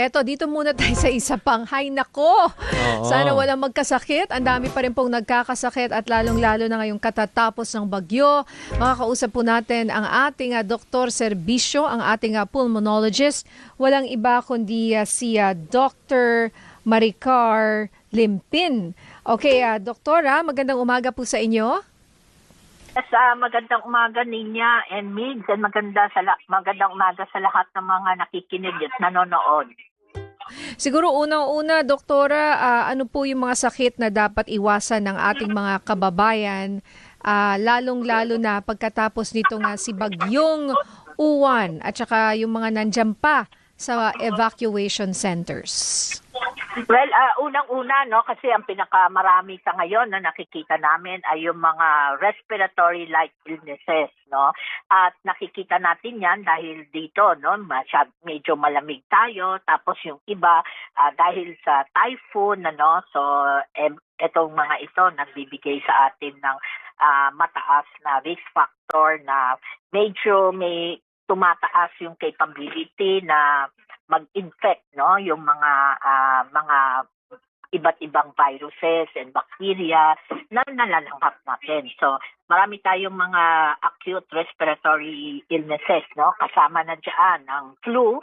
Eto, dito muna tayo sa isa pang. Hay nako! Oo. Sana walang magkasakit. Ang dami pa rin pong nagkakasakit at lalong-lalo na ngayong katatapos ng bagyo. Makakausap po natin ang ating ah, Dr. Servisyo, ang ating ah, pulmonologist. Walang iba kundi ah, si ah, Dr. Maricar Limpin. Okay, ah, Doktora, magandang umaga po sa inyo. Yes, ah, magandang umaga Ninya and Migs and maganda sa la- magandang umaga sa lahat ng mga nakikinig at nanonood. Siguro unang-una, Doktora, ah, ano po yung mga sakit na dapat iwasan ng ating mga kababayan, ah, lalong-lalo na pagkatapos nito nga si Bagyong Uwan at saka yung mga nandyan pa sa evacuation centers. Well, ah, unang-una no kasi ang pinakamarami sa ngayon na nakikita namin ay yung mga respiratory like illnesses no. At nakikita natin 'yan dahil dito no, masyad, medyo malamig tayo tapos yung iba ah, dahil sa typhoon ano so em, etong mga ito nagbibigay sa atin ng ah, mataas na risk factor na medyo may tumataas yung capability na mag-infect no yung mga ah, mga iba't ibang viruses and bacteria na nalalanghap natin. So, marami tayong mga acute respiratory illnesses, no? Kasama na diyan ang flu,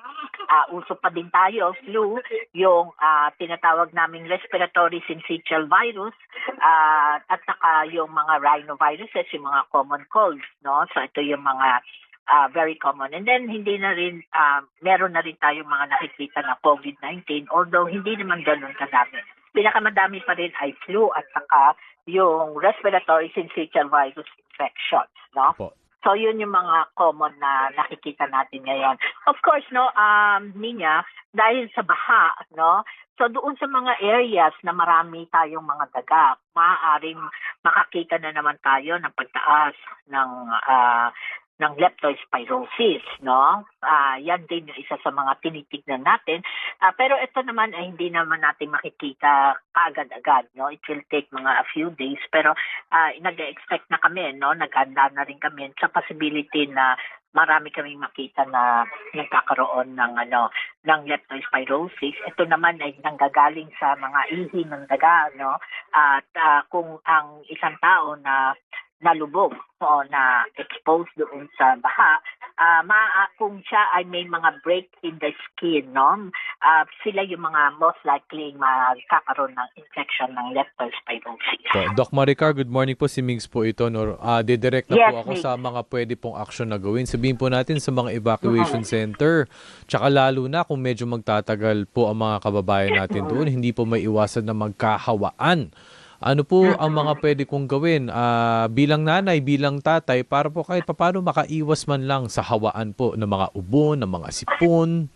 ah, uso pa din tayo, flu, yung ah, tinatawag naming respiratory syncytial virus, ah, at saka yung mga rhinoviruses, yung mga common colds, no? So, ito yung mga ah, very common. And then hindi na rin ah, meron na rin tayong mga nakikita na COVID-19 although hindi naman ganoon kadami. Pinakamadami pa rin ay flu at saka yung respiratory syncytial virus infections, no? Po. So yun yung mga common na nakikita natin ngayon. Of course, no, um, Ninya, dahil sa baha, no, so doon sa mga areas na marami tayong mga daga, maaaring makakita na naman tayo ng pagtaas ng ah, ng leptospirosis, no? Ah, yan din yung isa sa mga tinitignan natin. Ah, pero ito naman ay hindi naman natin makikita kaagad-agad, no? It will take mga a few days pero ah, nag-expect na kami, no? Naghanda na rin kami sa possibility na marami kaming makita na nagkakaroon ng ano ng leptospirosis. Ito naman ay nanggagaling sa mga ihi ng daga, no? At ah, kung ang isang tao na nalubog o na exposed doon sa baha, ah maa- kung siya ay may mga break in the skin, no? ah, sila yung mga most likely magkakaroon ng infection ng leptospirosis. Po. Doc Maricar, good morning po. Si Migs po ito. No? Ah, didirect na Yes, po ako Migs. sa mga pwede pong action na gawin. Sabihin po natin sa mga evacuation center. Tsaka lalo na kung medyo magtatagal po ang mga kababayan natin doon, hindi po may iwasan na magkahawaan. Ano po ang mga pwede kong gawin ah, bilang nanay, bilang tatay para po kahit paano makaiwas man lang sa hawaan po ng mga ubo, ng mga sipon.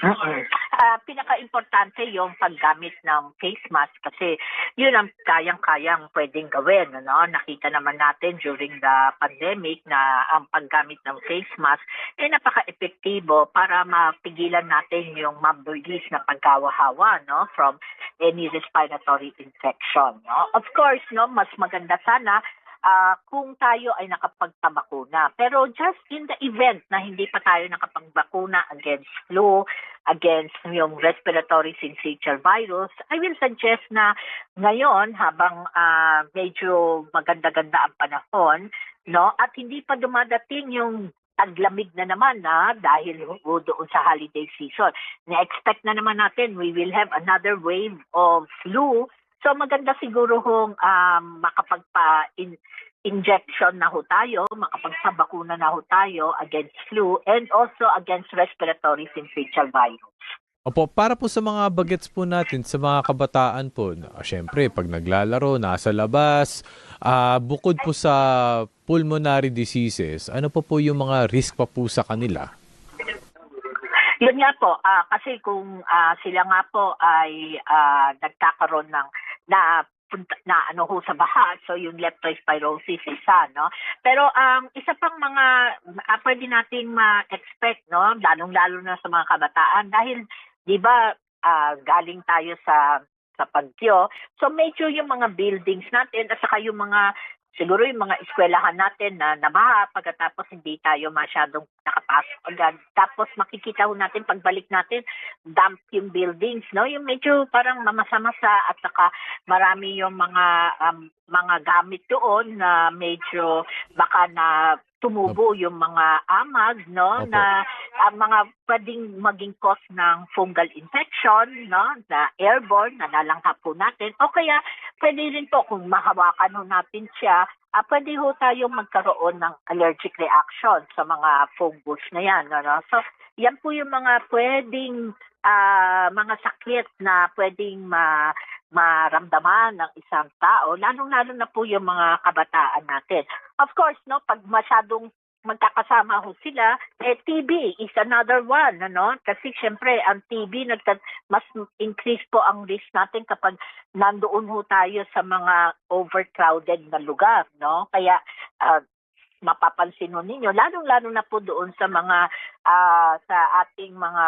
Mm-mm. Ah, pinaka-importante yung paggamit ng face mask kasi yun ang kayang-kayang pwedeng gawin. Ano? Nakita naman natin during the pandemic na ang paggamit ng face mask ay napaka-epektibo para mapigilan natin yung mabilis na pagkawahawa no? from any respiratory infection. No? Of course, no, mas maganda sana ah, kung tayo ay nakapagpabakuna. Pero just in the event na hindi pa tayo nakapagbakuna against flu, against yung respiratory syncytial virus, I will suggest na ngayon habang ah, medyo maganda-ganda ang panahon, no, at hindi pa dumadating yung taglamig na naman na dahil doon sa holiday season. Na-expect na naman natin we will have another wave of flu. So maganda siguro hong um, makapagpa in, injection na ho tayo, makapagpabakuna na ho tayo against flu and also against respiratory syncytial virus. Opo, para po sa mga bagets po natin, sa mga kabataan po, na, syempre, pag naglalaro, nasa labas, ah, bukod po sa pulmonary diseases, ano po po yung mga risk pa po sa kanila? Yun nga po, ah, kasi kung ah, sila nga po ay ah, nagkakaroon ng na na ano ho sa baha, so yung leptospirosis isa, no? Pero ang isa pang mga ah, pwede nating ma-expect, no? Lalong-lalo na sa mga kabataan dahil 'di ba ah, galing tayo sa sa pagyo. So medyo yung mga buildings natin at saka yung mga siguro yung mga eskwelahan natin na nabaha pagkatapos hindi tayo masyadong nakapasok agad. Tapos makikita ho natin pagbalik natin damp yung buildings, no? Yung medyo parang mamasa-masa at saka marami yung mga um, mga gamit doon na medyo baka na tumubo yung mga amag, no? Opo. Na ang mga pwedeng maging cause ng fungal infection, no? Na airborne, na nalanghap po natin. O kaya pwede rin po kung mahawakan ho natin siya, ah, pwede ho tayong magkaroon ng allergic reaction sa mga fungus na yan. Ano? So, yan po yung mga pwedeng ah, mga sakit na pwedeng ma maramdaman ng isang tao, lalong-lalo na po yung mga kabataan natin. Of course, no, pag masyadong magkakasama ho sila, eh TB is another one, ano? Kasi syempre, ang TB nagta- mas increase po ang risk natin kapag nandoon ho tayo sa mga overcrowded na lugar, no? Kaya ah, mapapansin ho ninyo, lalong-lalo na po doon sa mga ah, sa ating mga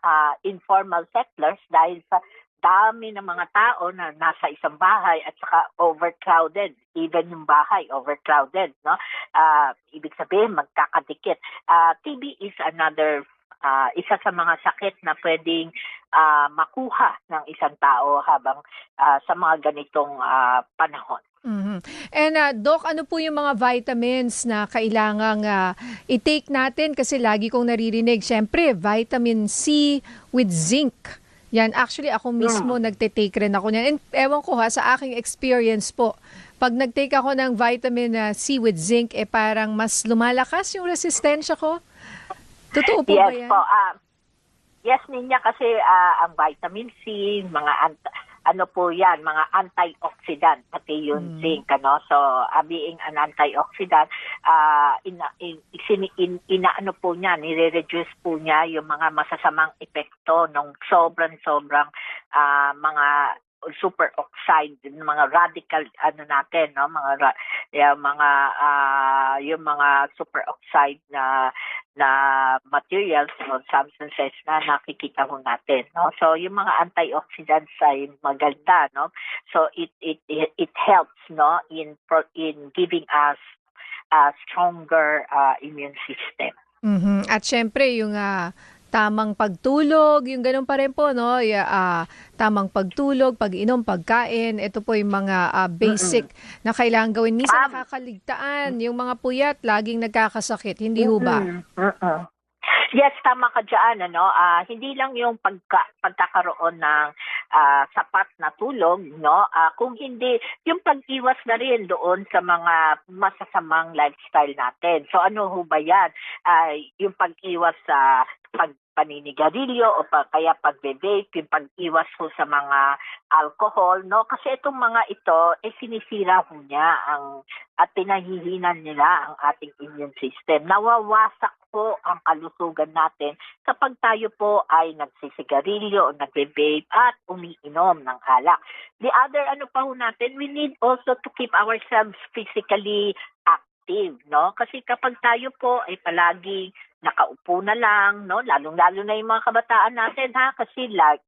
ah, informal settlers dahil sa dami ng mga tao na nasa isang bahay at saka overcrowded, even yung bahay overcrowded, no? Ah, ibig sabihin magkakadikit. Ah, TB is another ah, isa sa mga sakit na pwedeng ah, makuha ng isang tao habang ah, sa mga ganitong ah, panahon. Mhm. And uh, Doc, ano po yung mga vitamins na kailangang uh, i-take natin? Kasi lagi kong naririnig, syempre, vitamin C with zinc. Yan, actually ako mismo nagte-take rin ako niyan. And ewan ko ha, sa aking experience po, pag nag-take ako ng vitamin uh, C with zinc, eh parang mas lumalakas yung resistensya ko. Totoo po ba yes yan? po. ah, yes, Ninya, kasi ah, ang vitamin C, mga ant- ano po yan, mga antioxidant, pati yung Mm. zinc, ano? So, ah, being an antioxidant, ah, ina, in, isin- in, inaano po niya, nire-reduce po niya yung mga masasamang epekto ng sobrang-sobrang ah, mga super oxide, mga radical ano natin, no? Mga yung mga ah, yung mga super oxide na na materials o substances na nakikita ho natin no? So yung mga antioxidants ay maganda no? So it it it, it helps no? In in giving us a stronger uh, immune system. Mhm. At syempre yung ah, tamang pagtulog, yung ganun pa rin po no, Y- ah, tamang pagtulog, pag-inom, pagkain, ito po yung mga ah, basic na kailangan gawin. Minsan Tama. nakakaligtaan, yung mga puyat laging nagkakasakit, hindi ho ba? Mm-mm. Yes, tama ka dyan. Ano? Ah, hindi lang yung pagka, pagkakaroon ng ah, sapat na tulog, no? Ah, kung hindi, yung pag-iwas na rin doon sa mga masasamang lifestyle natin. So ano ho ba yan? Ah, yung pag-iwas sa pag paninigarilyo o pa, kaya pagbe-vape, yung pag-iwas ho sa mga alcohol, no? Kasi itong mga ito, eh sinisira ho niya ang at pinahihinan nila ang ating immune system. Nawawasak po ang kalusugan natin kapag tayo po ay nagsisigarilyo o nagbe-vape at umiinom ng alak. The other ano pa ho natin, we need also to keep ourselves physically active, no? Kasi kapag tayo po ay palagi nakaupo na lang, no? Lalong-lalo na yung mga kabataan natin, ha? Kasi like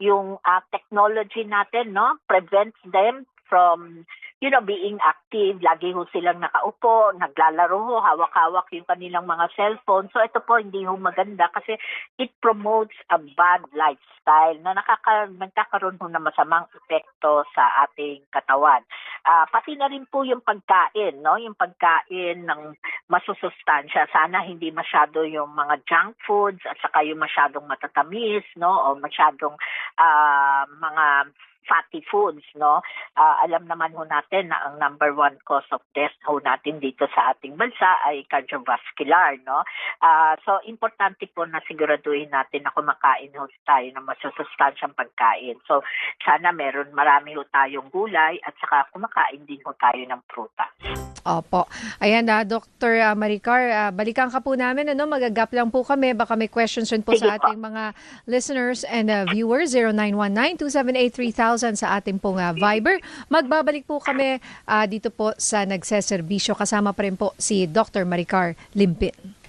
yung ah, technology natin, no? Prevents them from you know, being active, lagi ho silang nakaupo, naglalaro ho, hawak-hawak yung kanilang mga cellphone. So ito po hindi ho maganda kasi it promotes a bad lifestyle na nakaka nagkakaroon ho ng masamang epekto sa ating katawan. Ah, pati na rin po yung pagkain, no? Yung pagkain ng masusustansya. Sana hindi masyado yung mga junk foods at saka yung masyadong matatamis, no? O masyadong ah, mga fatty foods, no? Ah, alam naman ho natin na ang number one cause of death ho natin dito sa ating bansa ay cardiovascular, no? Ah, so, importante po na siguraduhin natin na kumakain ho tayo ng masusustansyang pagkain. So, sana meron marami ho tayong gulay at saka kumakain din ho tayo ng prutas. Opo. Ayan na, Dr. ah, Maricar, ah, balikan ka po namin. Ano, magagap lang po kami. Baka may questions rin po Sige sa po. ating mga listeners and ah, viewers. 0919-278-3000 sa ating pong ah, Viber. Magbabalik po kami ah, dito po sa nagseserbisyo. Kasama pa rin po si Dr. Maricar Limpin.